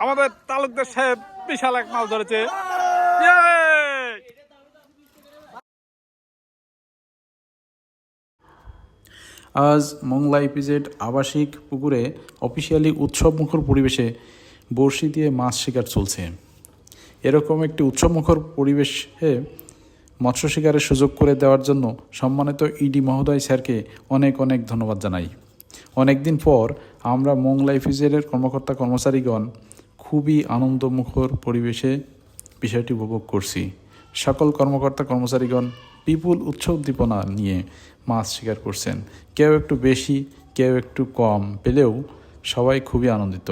আমাদের তালুকদার সাহেব বিশাল এক মাছ ধরেছে! আজ মংলা ইপিজেড আবাসিক পুকুরে অফিসিয়ালি উৎসবমুখর পরিবেশে বড়শি দিয়ে মাছ শিকার চলছে। এরকম একটি উৎসবমুখর পরিবেশে মৎস্য শিকারের সুযোগ করে দেওয়ার জন্য সম্মানিত ইডি মহোদয় স্যারকে অনেক অনেক ধন্যবাদ জানাই। অনেকদিন পর আমরা মংলা ইপিজেডের কর্মকর্তা কর্মচারীগণ খুবই আনন্দমুখর পরিবেশে বিষয়টি উপভোগ করছি। সকল কর্মকর্তা কর্মচারীগণ বিপুল উৎস উদ্দীপনা নিয়ে মাছ শিকার করছেন। কেউ একটু বেশি, কেউ একটু কম পেলেও সবাই খুবই আনন্দিত।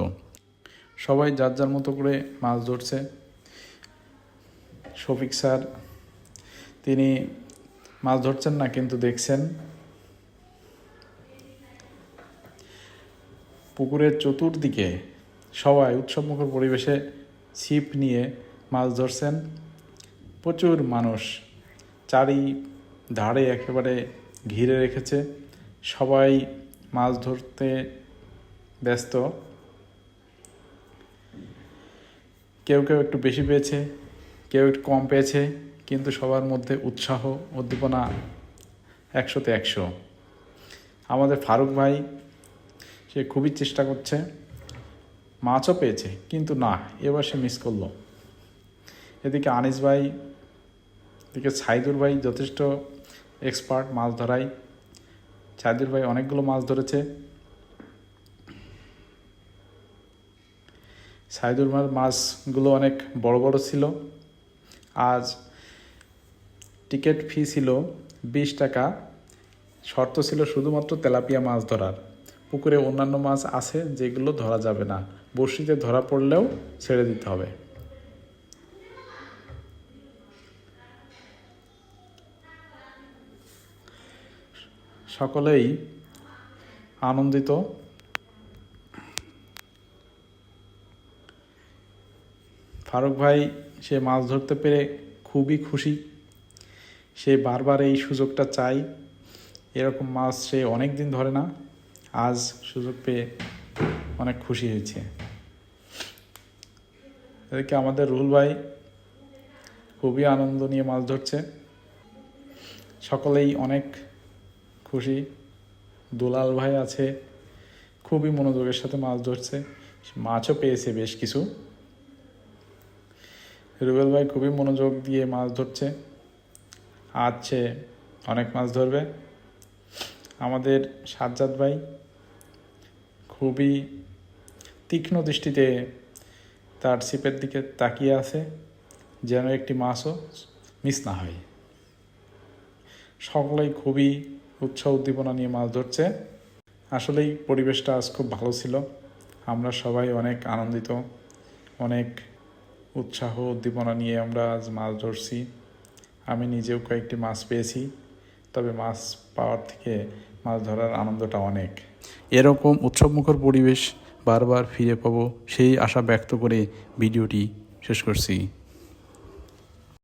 সবাই যার যার মতো করে মাছ ধরছে। শফিক স্যার, তিনি মাছ ধরছেন না, কিন্তু দেখছেন। পুকুরের চতুর্দিকে সবাই উৎসবমুখর পরিবেশে ছিপ নিয়ে মাছ ধরছেন। প্রচুর মানুষ চারি ধারে একেবারে ঘিরে রেখেছে। সবাই মাছ ধরতে ব্যস্ত। কেউ কেউ একটু বেশি পেয়েছে, কেউ একটু কম পেয়েছে, কিন্তু সবার মধ্যে উৎসাহ, উদ্দীপনা একশোতে একশো। আমাদের ফারুক ভাই সে খুবই চেষ্টা করছে, মাছও পেয়েছে, কিন্তু না, এবার সে মিস করল। এদিকে আনিস ভাই, এদিকে সাইদুর ভাই যথেষ্ট এক্সপার্ট মাছ ধরাই সাইদুর ভাই অনেকগুলো মাছ ধরেছে। সাইদুর ভাই মাছগুলো অনেক বড় বড় ছিল। আজ টিকিট ফি ছিল বিশ টাকা। শর্ত ছিল শুধুমাত্র তেলাপিয়া মাছ ধরার। পুকুরে অন্যান্য মাছ আছে যেগুলো ধরা যাবে না। বড়শিতে ধরা পড়লেও ছেড়ে দিতে হবে। সকলেই আনন্দিত। ফারুক ভাই, সে মাছ ধরতে পেরে খুবই খুশি। সে বারবার এই সুযোগটা চাই এরকম মাছ সে অনেক দিন ধরে না। আজ সুযোগ পেয়ে অনেক খুশি হয়েছে। এদিকে আমাদের রুহুল ভাই খুবই আনন্দ নিয়ে মাছ ধরছে। সকলেই অনেক খুশি। দুলাল ভাই আছে, খুবই মনোযোগের সাথে মাছ ধরছে। মাছও পেয়েছে বেশ কিছু। রুবেল ভাই খুবই মনোযোগ দিয়ে মাছ ধরছে। আজ সে অনেক মাছ ধরবে। আমাদের সাজ্জাদ ভাই খুবই তীক্ষ্ণ দৃষ্টিতে তার ছিপের দিকে তাকিয়ে আছে, যেন একটি মাছও মিস না হয়। সকলেই খুবই উৎসাহ উদ্দীপনা নিয়ে মাছ ধরছে। আসলেই পরিবেশটা আজ খুব ভালো ছিল। আমরা সবাই অনেক আনন্দিত, অনেক উৎসাহ উদ্দীপনা নিয়ে আমরা আজ মাছ ধরছি। আমি নিজেও কয়েকটি মাছ পেয়েছি। তবে মাছ পাওয়ার থেকে মাছ ধরার আনন্দটা অনেক। এরকম উৎসবমুখর পরিবেশ বারবার ফিরে পাবো সেই আশা ব্যক্ত করে ভিডিওটি শেষ করছি।